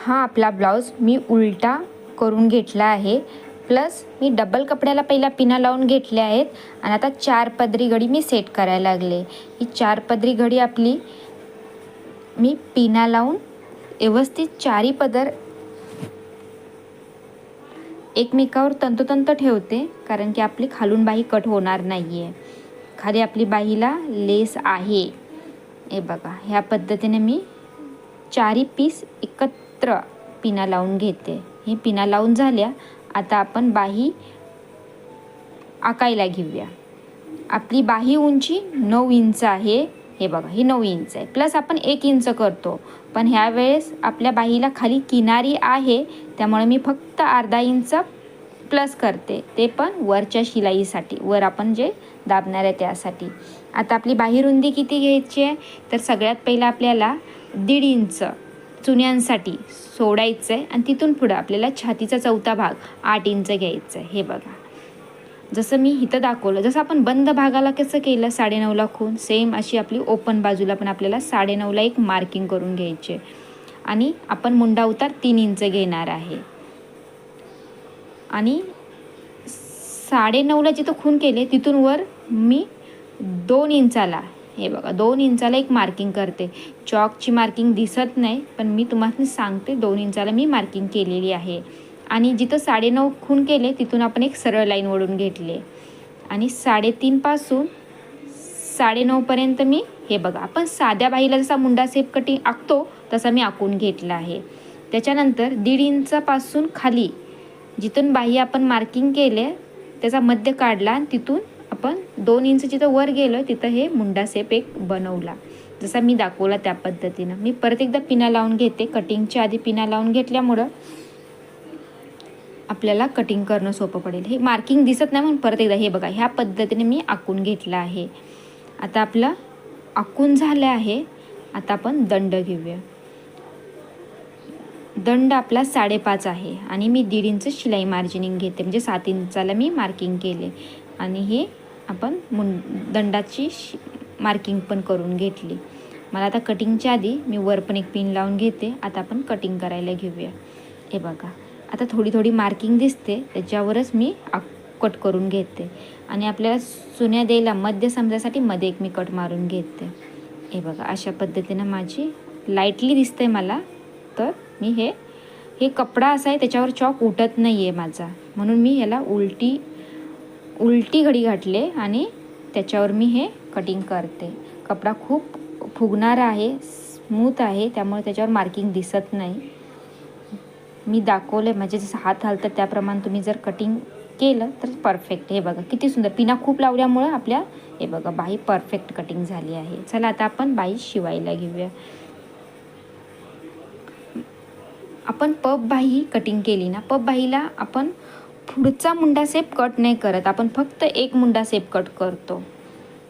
हा आपला ब्लाऊज मी उलटा करून घेतला आहे. प्लस मी डबल कपड्याला पहिला पिना लावून घेतल्या आहेत आणि आता चार पदरी घडी मी सेट करायला लागले. ही चार पदरी घडी आपली मी पिना लावून व्यवस्थित चारी पदर एकमेकावर तंतोतंत ठेवते कारण की आपली खालून बाही कट होणार नाही आहे खाली आपली बाहीला लेस आहे. हे बघा ह्या पद्धतीने मी चारी पीस एकत्र पिना लावून घेते. हे पिना लावून झाल्या आता आपण बाही आकायला घेऊया. आपली बाही उंची नऊ इंच आहे. हे बघा ही नऊ इंच आहे. प्लस आपण एक इंच करतो. पण ह्या वेळेस आपल्या बाहीला खाली किनारी आहे. त्यामुळे मी फक्त अर्धा इंच प्लस करते. ते पण वरच्या शिलाईसाठी. वर आपण जे दाबणार आहे त्यासाठी. आता आपली बाही रुंदी किती घ्यायची आहे? तर सगळ्यात पहिलं आपल्याला दीड इंच चुन्यांसाठी सोडायचं आहे आणि तिथून पुढं आपल्याला छातीचा चौथा भाग आठ इंच घ्यायचं आहे हे बघा. जसं मी इथं दाखवलं जसं आपण बंद भागाला कसं केलं साडेनऊला खून सेम अशी आपली ओपन बाजूला पण आपल्याला साडेनऊला एक मार्किंग करून घ्यायचे. आणि आपण मुंडा उतार तीन इंच घेणार आहे. आणि साडेनऊला जिथं खून केले तिथून वर मी दोन इंचाला हे बघा दोन इंचाला एक मार्किंग करते. चॉकची मार्किंग दिसत नाही पण मी तुम्हाला सांगते दोन इंचाला मी मार्किंग केलेली आहे. आणि जिथं साडेनऊ खून केले तिथून आपण एक सरळ लाईन ओढून घेतले. आणि साडेतीनपासून साडेनऊपर्यंत मी हे बघा आपण साध्या बाईला जसा मुंडा सेप कटिंग आखतो तसा मी आखून घेतला आहे. त्याच्यानंतर दीड इंचापासून खाली जिथून बाही आपण मार्किंग केले त्याचा मध्य काढला आणि तिथून आपण दोन इंच जिथं वर गेलो तिथं हे मुंडा सेप एक बनवला. जसा मी दाखवला त्या पद्धतीनं. मी परत एकदा पिना लावून घेते. कटिंगच्या आधी पिना लावून घेतल्यामुळं आपल्याला कटिंग करणं सोपं पडेल. हे मार्किंग दिसत नाही म्हणून परत एकदा हे बघा. ह्या पद्धतीने मी आखून घेतलं आहे. आता आपलं आखून झालं आहे. आता आपण दंड घेऊया. दंड आपला साडेपाच आहे. आणि मी दीड इंच शिलाई मार्जिनिंग घेते. म्हणजे सात इंचाला मी मार्किंग केले. आणि हे आपण मुं दंडाची शि मार्किंग पण करून घेतली. मला आता कटिंगच्या आधी मी वर पण एक पिन लावून घेते. आता आपण कटिंग करायला घेऊया. हे बघा. आता थोडी थोडी मार्किंग दिसते. त्याच्यावरच मी कट करून घेते. आणि आपल्याला सुन्या द्यायला मध्य समजायसाठी मध्ये एक मी कट मारून घेते. हे बघा अशा पद्धतीनं माझी लाईटली दिसते मला. तर मी हे हे कपडा असा आहे त्याच्यावर चॉक उठत नाही आहे माझा. म्हणून मी ह्याला उलटी उलटी घडी घातले आणि त्याच्यावर मी हे कटिंग करते. कपडा खूप फुगणारा आहे स्मूथ आहे त्यामुळे त्याच्यावर मार्किंग दिसत नाही. मी दाखवले म्हणजे जसं हात हलतं त्याप्रमाणे तुम्ही जर कटिंग केलं तर परफेक्ट हे बघा किती सुंदर. पिना खूप लावल्यामुळं आपल्या हे बघा बाही परफेक्ट कटिंग झाली आहे. चला आता आपण बाई शिवायला घेऊया. आपण पप बाही कटिंग केली ना पप बाहीला आपण पुढचा मुंडा सेप कट नाही करत. आपण फक्त एक मुंडा सेप कट करतो.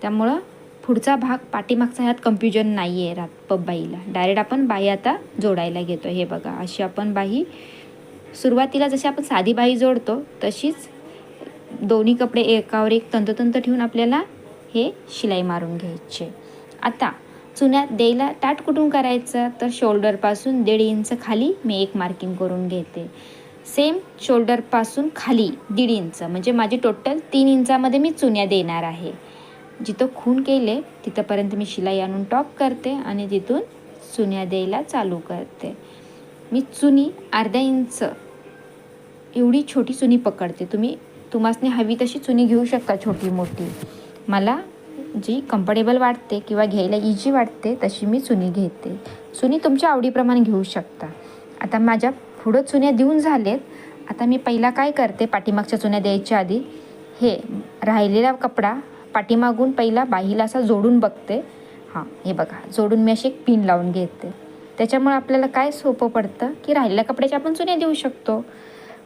त्यामुळं पुढचा भाग पाठीमागचा ह्यात कन्फ्युजन नाही आहे रात पब्बाईला. डायरेक्ट आपण बाई आता जोडायला घेतो. हे बघा अशी आपण बाही सुरुवातीला जशी आपण साधी बाई जोडतो तशीच दोन्ही कपडे एकावर एक तंतोतंत ठेवून आपल्याला हे शिलाई मारून घ्यायचे. आता चुन्यात द्यायला टाट कुठून करायचं? तर शोल्डरपासून दीड इंच खाली मी एक मार्किंग करून घेते. सेम शोल्डरपासून खाली दीड इंच म्हणजे माझी टोटल तीन इंचामध्ये मी चुन्या देणार आहे. जिथं खून केले तिथंपर्यंत मी शिलाई आणून टॉप करते आणि तिथून चुन्या द्यायला चालू करते. मी चुनी अर्धा इंच एवढी छोटी चुनी पकडते. तुम्ही तुम्हासने हवी तशी चुनी घेऊ शकता छोटी मोठी. मला जी कम्फर्टेबल वाटते किंवा घ्यायला इजी वाटते तशी मी चुनी घेते. चुनी तुमच्या आवडीप्रमाणे घेऊ शकता. आता माझ्या पुढं चुन्या देऊन झालेत. आता मी पहिला काय करते पाठीमागच्या चुन्या द्यायच्या आधी हे राहिलेला कपडा पाठीमागून पहिला बाहीला असा जोडून बघते. हां हे बघा जोडून मी अशी एक पिन लावून घेते. त्याच्यामुळे आपल्याला काय सोपं पडतं की राहिलेल्या कपड्याच्या आपण चुन्या देऊ शकतो.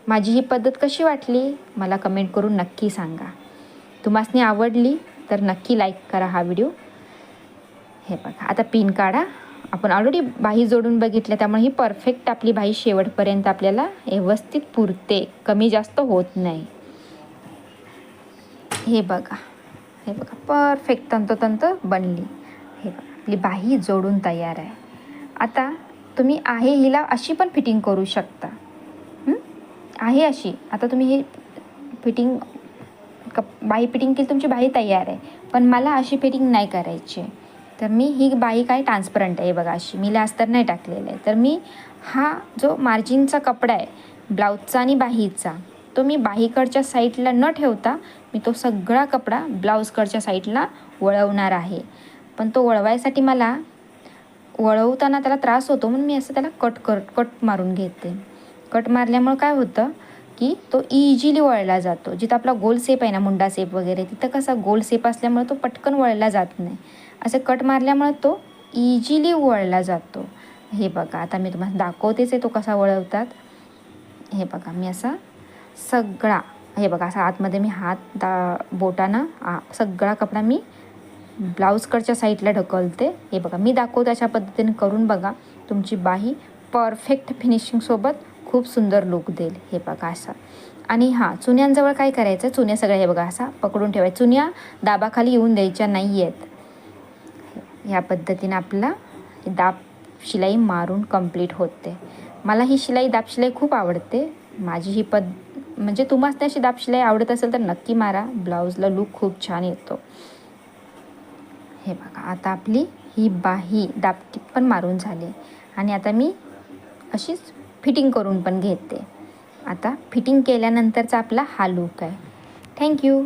माझी ही पद्धत कशी वाटली मला कमेंट करून नक्की सांगा. तुम्हासनी आवडली तर नक्की लाईक करा हा व्हिडिओ. हे बघा आता पिन काढा. आपण ऑलरेडी बाही जोडून बघितलं त्यामुळे ही परफेक्ट आपली बाही शेवटपर्यंत आपल्याला व्यवस्थित पुरते. कमी जास्त होत नाही. हे बघा. हे बघा. परफेक्ट तंतोतंत बनली. हे बघा. आपली बाही जोडून तयार आहे. आता तुम्ही आहे हिला अशी पण फिटिंग करू शकता. आहे अशी. आता तुम्ही ही फिटिंग कप बाही फिटिंग केली तुमची बाही तयार आहे. पण मला अशी फिटिंग नाही करायची. आहे. तर मी ही बाही काय ट्रान्सपरंट आहे बघा अशी. मी तर नाही टाकलेलं आहे. तर मी हा जो मार्जिनचा कपडा आहे ब्लाऊजचा आणि बाहीचा तो मी बाहीकडच्या साईडला न ठेवता मी तो सगळा कपडा ब्लाऊजकडच्या साईडला वळवणार आहे. पण तो वळवायसाठी मला वळवताना त्याला त्रास होतो म्हणून मी असं त्याला कट कर कट मारून घेते. कट मारल्यामुळं काय होतं की तो इझिली वळला जातो. जिथं आपला गोल सेप आहे ना मुंडा सेप वगैरे तिथं कसा गोल सेप असल्यामुळे तो पटकन वळला जात नाही. असं कट मारल्यामुळे तो इझिली वळला जातो. हे बघा आता मी तुम्हाला दाखवतेच आहे तो कसा वळवतात. हे बघा मी असा सगळा हे बघा असा आतमध्ये मी हात दा बोटानं आ सगळा कपडा मी ब्लाऊजकडच्या साईडला ढकलते. हे बघा मी दाखवते अशा पद्धतीने करून बघा. तुमची बाही परफेक्ट फिनिशिंगसोबत खूप सुंदर लुक देईल. हे बघा असा. आणि हां चुन्यांजवळ काय करायचं? चुन्या सगळ्या हे बघा असा पकडून ठेवायचं. चुन्या दाबाखाली येऊन द्यायच्या नाही आहेत ह्या पद्धतीने आपला दाब शिलाई मारून कंप्लीट होते. मला ही शिलाई दाब शिलाई खूप आवडते. माझी ही पद म्हणजे तुम्हाला त्याची दाब शिलाई आवडत असेल तर नक्की मारा. ब्लाऊजला लूक खूप छान येतो. हे बघा आता आपली ही बाही दाबटीप पण मारून झाली. आणि आता मी अशीच फिटिंग करून पण घेते. आता फिटिंग केल्यानंतरचा आपला हा लूक आहे. थँक्यू